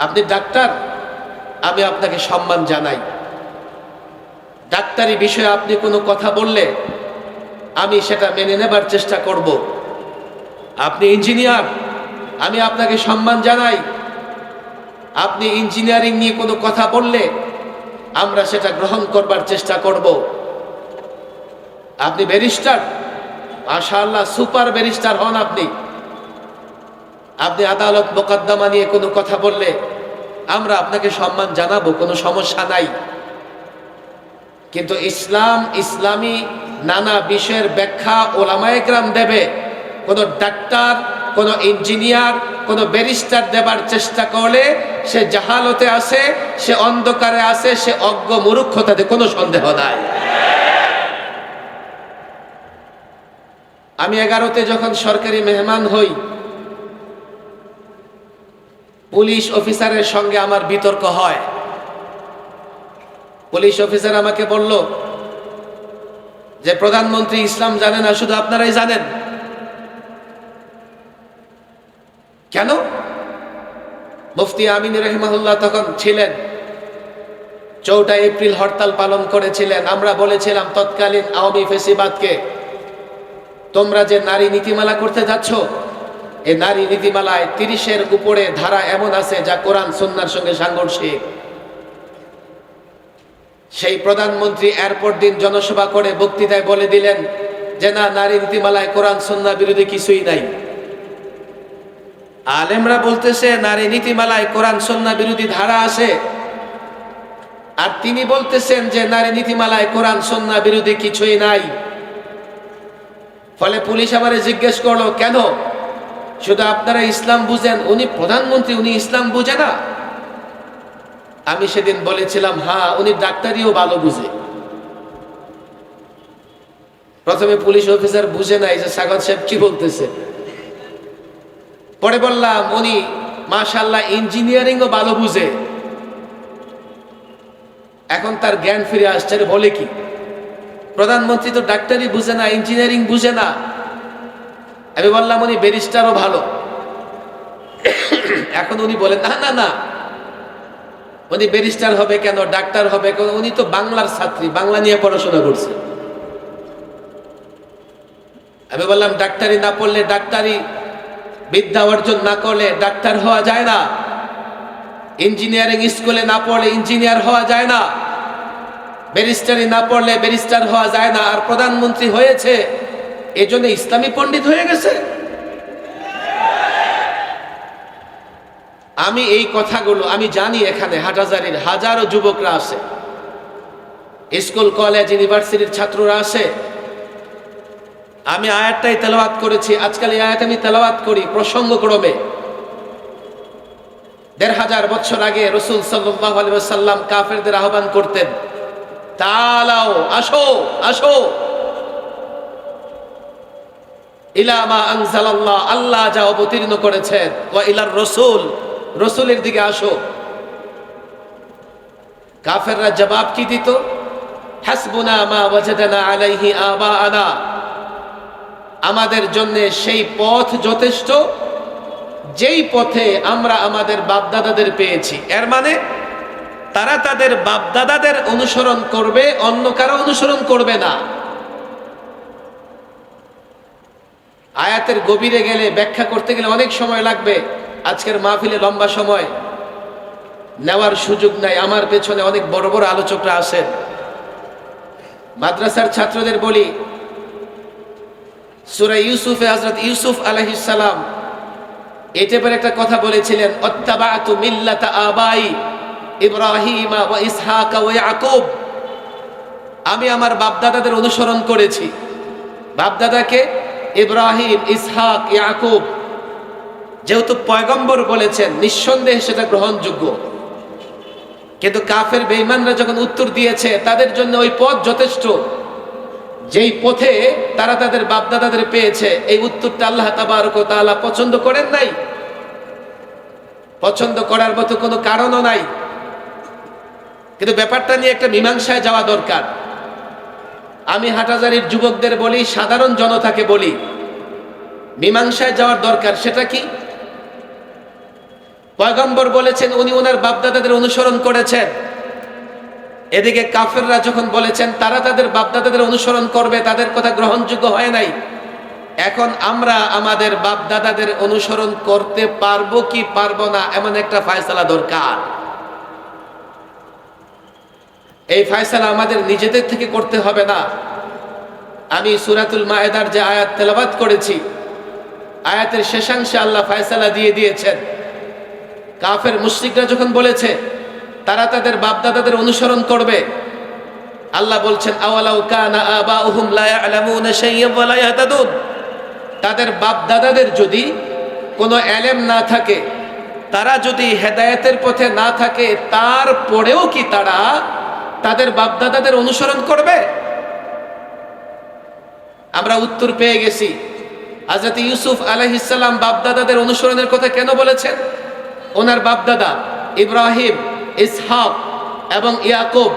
আপনি ডাক্তার, আমি আপনাকে সম্মান জানাই। ডাক্তারি বিষয়ে আপনি কোনো কথা বললে আমি সেটা মেনে নেবার চেষ্টা করব। আপনি ইঞ্জিনিয়ার, আমি আপনাকে সম্মান জানাই। আপনি ইঞ্জিনিয়ারিং নিয়ে কোনো কথা বললে আমরা সেটা গ্রহণ করবার চেষ্টা করব। আপনি ব্যারিস্টার, মাশাআল্লাহ সুপার ব্যারিস্টার হন আপনি। আপনি আদালত মোকদ্দমা নিয়ে কোনো কথা বললে আমরা আপনাকে সম্মান জানাব, কোনো সমস্যা নাই। কিন্তু ইসলাম, ইসলামী নানা বিষয়ের ব্যাখ্যা ওলামায়করাম দেবে। কোনো ডাক্তার, কোনো ইঞ্জিনিয়ার, কোনো ব্যারিস্টার দেবার চেষ্টা করলে সে জাহালতে আসে সে অন্ধকারে আসে সে অজ্ঞ মূর্খতাতে কোনো সন্দেহ নাই। আমি এগারোতে যখন সরকারি মেহমান হই পুলিশ অফিসারের সঙ্গে আমার বিতর্ক হয়। পুলিশ অফিসার আমাকে বলল যে, প্রধানমন্ত্রী ইসলাম জানে না, শুধু আপনারাই জানেন? কেন? মুফতি আমিন রহিমাহুল্লাহ তখন ছিলেন। চৌঠা এপ্রিল হরতাল পালন করেছিলেন। আমরা বলেছিলাম, তৎকালীন আওয়ামী ফেসিবাদকে তোমরা যে নারী নীতিমালা করতে যাচ্ছ এই নারী নীতিমালায় তিরিশের উপরে ধারা এমন আছে যা কোরআন সন্ন্যার সঙ্গে সাংঘর্ষিক। সেই প্রধানমন্ত্রী এরপর দিন জনসভা করে বক্তৃতায় বলে দিলেন যে না, নারী নীতিমালায় কোরআন সন্না বিরোধী কিছুই নাই। আলেমরা বলতেছে, নারী নীতিমালায় কোরআন সন্না বিরোধী ধারা আছে। আর তিনি বলতেছেন যে, নারী নীতিমালায় কোরআন সন্না বিরোধী কিছুই নাই। ফলে পুলিশ আমারে জিজ্ঞেস করল, কেন? শুধু আপনারা ইসলাম বুঝেন, উনি প্রধানমন্ত্রী, উনি ইসলাম বুঝে না। আমি সেদিন বলেছিলাম হ্যাঁ উনি ডাক্তারিও ভালো বুঝে। প্রথমে পুলিশ অফিসার বুঝে নাই যে সাগর সাহেব কি বলতেছে। পরে বললাম, উনি মাশাল্লাহ ইঞ্জিনিয়ারিংও ভালো বুঝে। এখন তার জ্ঞান ফিরে আসছে বলে কি? প্রধানমন্ত্রী তো ডাক্তারি বুঝে না, ইঞ্জিনিয়ারিং বুঝে না। আমি বললাম, উনি ব্যারিস্টারও ভালো। এখন উনি বলেন, না না না। উনি ব্যারিস্টার হবে কেন? ডাক্তার হবে কেন? উনি তো বাংলার ছাত্রী, বাংলা নিয়ে পড়াশোনা করছে। আমি বললাম, ডাক্তারি না পড়লে ডাক্তারি বিদ্যা অর্জন না করলে ডাক্তার হওয়া যায় না। ইঞ্জিনিয়ারিং স্কুলে না পড়লে ইঞ্জিনিয়ার হওয়া যায় না। ব্যারিস্টারি না পড়লে ব্যারিস্টার হওয়া যায় না। আর প্রধানমন্ত্রী হয়েছে। এজন্য ইসলামী পণ্ডিত হয়ে গেছে? আমি এই কথাগুলো, আমি জানি এখানে হাটাজারির হাজারো যুবকরা আছে। স্কুল, কলেজ, ইউনিভার্সিটির ছাত্ররা আছে। আমি আয়াতটাই তেলাওয়াত করেছি, আজকাল এই আয়াত আমি তেলাওয়াত করি প্রসঙ্গক্রমে। দেড় হাজার বছর আগে রসুল সাল্লাহ আলী সাল্লাম কাফেরদের আহ্বান করতেন, তালাও, আসো আসো। ইলামা আনজালাল্লাহ, আল্লাহ যা অবতীর্ণ করেছেন ওয়া ইলার রসুল, রসুলের দিকে আসো। কাফেররা জবাব কি দিত? হাসবুনা মা ওয়াজাদানা আলাইহি আবাআনা। আমাদের জন্য সেই পথ যথেষ্ট, যেই পথে আমরা আমাদের বাপদাদাদের পেয়েছি। এর মানে তারা তাদের বাপদাদাদের অনুসরণ করবে, অন্য কারও অনুসরণ করবে না। আয়াতের গভীরে গেলে, ব্যাখ্যা করতে গেলে অনেক সময় লাগবে। আজকের মাহফিলে লম্বা সময়। নেওয়ার সুযোগ নাই। আমার পেছনে অনেক বড় বড় আলোচকরা আসেন মাদ্রাসার ছাত্রদের বলি, সুরা ইউসুফে হজরত ইউসুফ আলহিসাল্লাম এটা পরে একটা কথা বলেছিলেন অত্তাবাতু মিল্লাতা আবাই ইব্রাহিমা ওয়া ইসহাকা ওয়া ইয়াকুব। আমি আমার বাপদাদাদের অনুসরণ করেছি। বাপদাদাকে ইব্রাহিম, ইসহাক, ইয়াকুব। যেহেতু পয়গম্বর বলেছেন, নিঃসন্দেহে সেটা গ্রহণযোগ্য। কিন্তু কাফের বেঈমানরা যখন উত্তর দিয়েছে, তাদের জন্য ওই পথ যথেষ্ট। যেই পথে তারা তাদের বাপদাদাদের পেয়েছে, এই উত্তরটা আল্লাহ তাবারক তাআলা পছন্দ করেন নাই। পছন্দ করার মতো কোনো কারণও নাই। কিন্তু ব্যাপারটা নিয়ে একটা মীমাংসায় যাওয়া দরকার। আমি হাটাজারির যুবকদের বলি, সাধারণ জনতাকে বলি, মীমাংসায় যাওয়ার দরকার সেটা কি? পয়গম্বর বলেছেন, উনি ওনার বাপদাদাদের অনুসরণ করেছেন। এদিকে কাফেররা যখন বলেছেন, তারা তাদের বাপদাদাদের অনুসরণ করবে, তাদের কথা গ্রহণযোগ্য হয় নাই। এখন আমরা আমাদের বাপদাদাদের অনুসরণ করতে পারব কি পারব না, এমন একটা ফায়সালা দরকার। এই ফায়সালা আমাদের নিজেদের থেকে করতে হবে না। আমি সুরাতুল মায়েদার যে আয়াত তেলাবাদ করেছি, আয়াতের শেষাংশে আল্লাহ ফায়সালা দিয়ে দিয়েছেন। কাফের মুশরিকরা যখন বলেছে, তারা তাদের বাপদাদাদের অনুসরণ করবে। আল্লাহ বলছেন তাদের বাপদাদাদের যদি কোনো এলেম না থাকে, তারা যদি হেদায়েতের পথে না থাকে, তারপরেও কি তারা তাদের বাপদাদাদের অনুসরণ করবে? আমরা উত্তর পেয়ে গেছি। হযরত ইউসুফ আলাইহিসসালাম বাপদাদাদের অনুসরণের কথা কেন বলেছেন? ওনার বাপদাদা ইব্রাহিম, ইসহাক এবং ইয়াকুব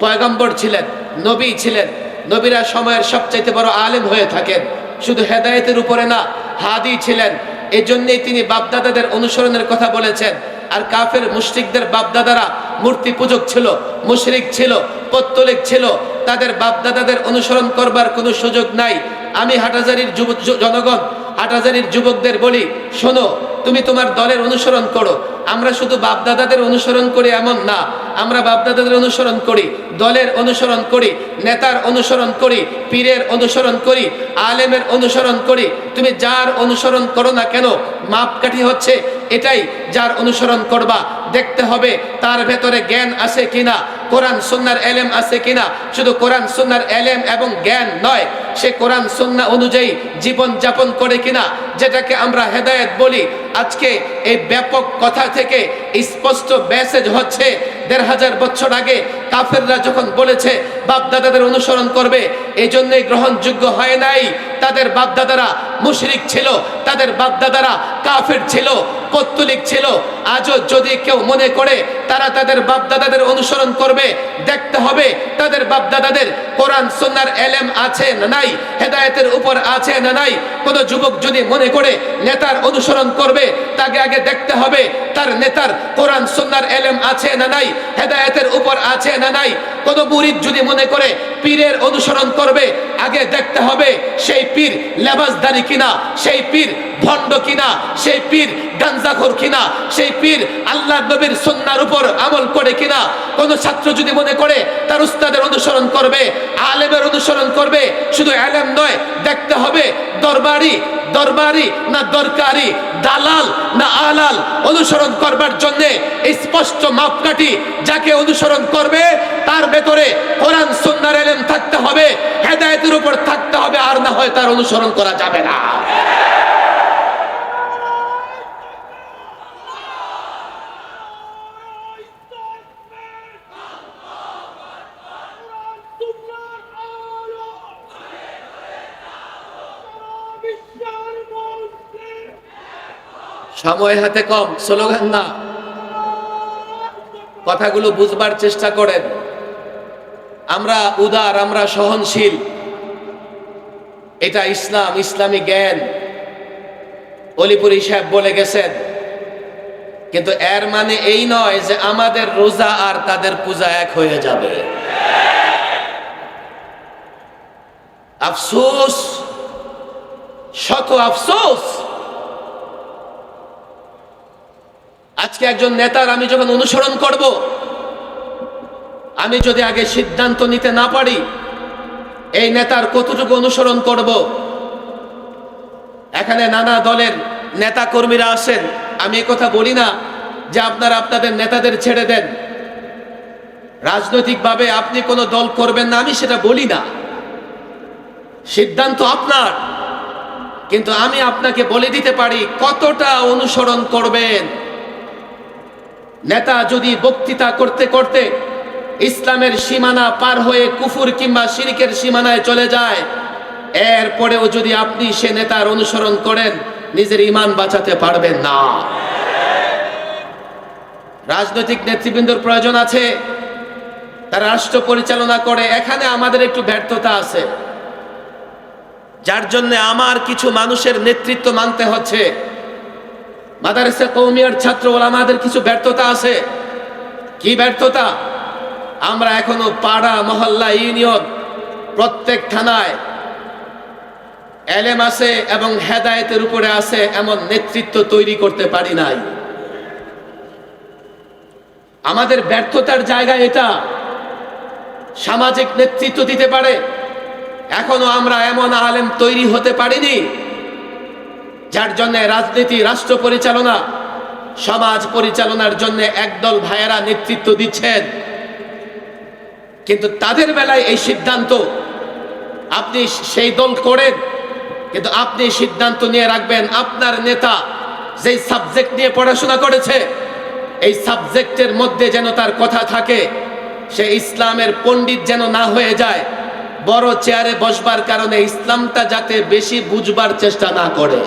পয়গম্বর ছিলেন, নবী ছিলেন। নবীরা সময়ের সবচাইতে বড় আলেম হয়ে থাকেন। শুধু হেদায়েতের উপরে না, হাদি ছিলেন। এই তিনি বাপদাদাদের অনুসরণের কথা বলেছেন। আর কাফের মুশরিকদের বাপদাদারা মূর্তি পূজক ছিল, মুশরিক ছিল, পত্তলিক ছিল, তাদের বাপদাদাদের অনুসরণ করবার কোনো সুযোগ নাই। আমি হাটাজারির যুব জনগণ, হাটাজারির যুবকদের বলি, শোনো, তুমি তোমার দলের অনুসরণ করো। আমরা শুধু বাপদাদাদের অনুসরণ করি এমন না, আমরা বাপদাদাদের অনুসরণ করি, দলের অনুসরণ করি, নেতার অনুসরণ করি, পীরের অনুসরণ করি, আলেমের অনুসরণ করি। তুমি যার অনুসরণ করো না কেন, মাপকাঠি হচ্ছে এটাই, যার অনুসরণ করবা। দেখতে হবে তার ভেতরে জ্ঞান আছে কিনা, কোরআন সুন্নার এলেম আছে কিনা। শুধু কোরআন সুন্নার এলেম এবং জ্ঞান নয়, সে কোরআন সুন্না অনুযায়ী জীবন যাপন করে কিনা, যেটাকে আমরা হেদায়েত বলি। আজকে এই ব্যাপক কথা থেকে স্পষ্ট মেসেজ হচ্ছে, দেড় হাজার বছর আগে কাফেররা যখন বলেছে, বাপদাদাদের অনুসরণ করবে এই জন্যই গ্রহণযোগ্য হয় নাই। তাদের বাপদাদারা মুশরিক ছিল, তাদের বাপদাদারা কাফের ছিল পত্তলিক ছিল। আজও যদি কেউ মনে করে, তারা তাদের বাপদাদাদের অনুসরণ করবে, দেখতে হবে তাদের বাপদাদাদের কোরআন, সুন্নার এলেম আছে না নাই, হেদায়েতের উপর আছে না নাই। কোন যুবক যদি মনে করে, নেতার অনুসরণ করবে, তাকে আগে দেখতে হবে, তার নেতার কোরআন, সুন্নার এলেম আছে না নাই, হেদায়তের উপর আছে না নাই। কোন মুরিদ যদি মনে করে পীরের অনুসরণ করবে আগে দেখতে হবে সেই পীর লেবাসদারি কিনা সেই পীর ভণ্ড কিনা, সেই পীর গাঞ্জাখোর কিনা, সেই পীর আল্লাহ নবীর সন্ন্যার উপর আমল করে কিনা, কোন ছাত্র যদি মনে করে তার উস্তাদের অনুসরণ করবে, আলেমের অনুসরণ করবে, শুধু আলেম নয়, দেখতে হবে দরবারি দরবারি না দরকারি, দালাল না আলাল অনুসরণ করবার জন্য স্পষ্ট মাপকাঠি যাকে অনুসরণ করবে, তার ভেতরে কোরআন, সুন্নার এলেম থাকতে হবে, হেদায়েতের উপর থাকতে হবে, আর না হয় তার অনুসরণ করা যাবে না। সময় হাতে কম, স্লোগান না। কথাগুলো বুঝবার চেষ্টা করেন। আমরা উদার, আমরা সহনশীল। এটা ইসলাম, ইসলামী জ্ঞান। অলিপুরি সাহেব বলে গেছেন, কিন্তু এর মানে এই নয় যে আমাদের রোজা আর তাদের পূজা এক হয়ে যাবে। আফসোস, শত আফসোস। আজকে একজন নেতার আমি যখন অনুসরণ করব, আমি যদি আগে সিদ্ধান্ত নিতে না পারি, এই নেতার কতটুকু অনুসরণ করব? এখানে নানা দলের নেতা কর্মীরা আসেন আমি কথা বলি না যে আপনারা আপনাদের নেতাদের ছেড়ে দেন। রাজনৈতিকভাবে আপনি কোনো দল করবেন না, আমি সেটা বলি না। সিদ্ধান্ত আপনার, কিন্তু আমি আপনাকে বলে দিতে পারি কতটা অনুসরণ করবেন। নেতা যদি বক্তৃতা করতে করতে ইসলামের সীমানা পার হয়ে কুফুর কিংবা শিরিকের সীমানায় চলে যায়, এরপরেও যদি আপনি সে নেতার অনুসরণ করেন, নিজের ইমান বাঁচাতে পারবেন না। রাজনৈতিক নেতৃবৃন্দর প্রয়োজন আছে, তারা রাষ্ট্র পরিচালনা করে, এখানে আমাদের একটু ব্যর্থতা আছে। যার জন্য আমার কিছু মানুষের নেতৃত্ব মানতে হচ্ছে। মাদারেসা কৌমিয়ার ছাত্র ওলামাদের কিছু ব্যর্থতা আছে। কি ব্যর্থতা? আমরা এখনও পাড়া, মহল্লা, ইউনিয়ন, প্রত্যেক থানায় এলেম আছে এবং হেদায়েতের উপরে আছে এমন নেতৃত্ব তৈরি করতে পারি নাই। আমাদের ব্যর্থতার জায়গা এটা। সামাজিক নেতৃত্ব দিতে পারে। এখনও আমরা এমন আলেম তৈরি হতে পারিনি। যার জন্য রাজনীতি, রাষ্ট্র পরিচালনা, সমাজ পরিচালনার জন্য একদল ভাইয়েরা নেতৃত্ব দিচ্ছেন। কিন্তু তাদের বেলায় এই সিদ্ধান্ত আপনি সেই দল করেন, কিন্তু আপনি সিদ্ধান্ত নিয়ে রাখবেন আপনার নেতা যেই সাবজেক্ট নিয়ে পড়াশোনা করেছে, এই সাবজেক্টের মধ্যে যেন তার কথা থাকে, সে ইসলামের পণ্ডিত যেন না হয়ে যায়, বড় চেয়ারে বসবার কারণে ইসলামটা যাতে বেশি বুঝবার চেষ্টা না করে।